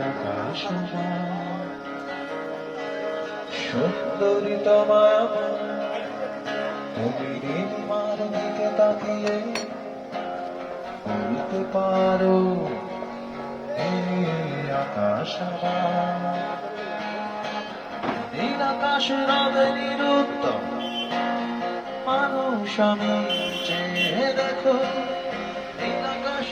আকাশ সুন্দরী তোমায় তুমি নির্মার দিকে তাকিয়ে বলতে পারো আকাশ নীল আকাশ মানুষ আমি দেখো। নীল আকাশ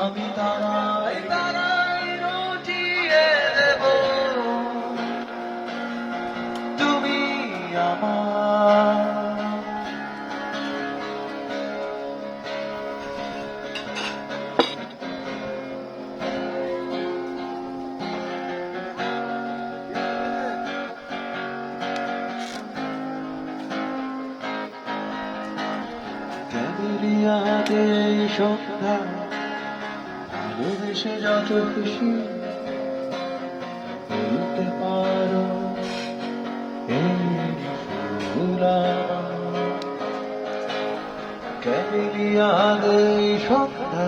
আমি দাঁড়াই দাঁড়াই রটিয়ে দেব। তুমি আমার ক্যামেলিয়াতে এই সন্ধ্যা ভালোবেসে যত খুশি বলতে পারো এই সন্ধ্যা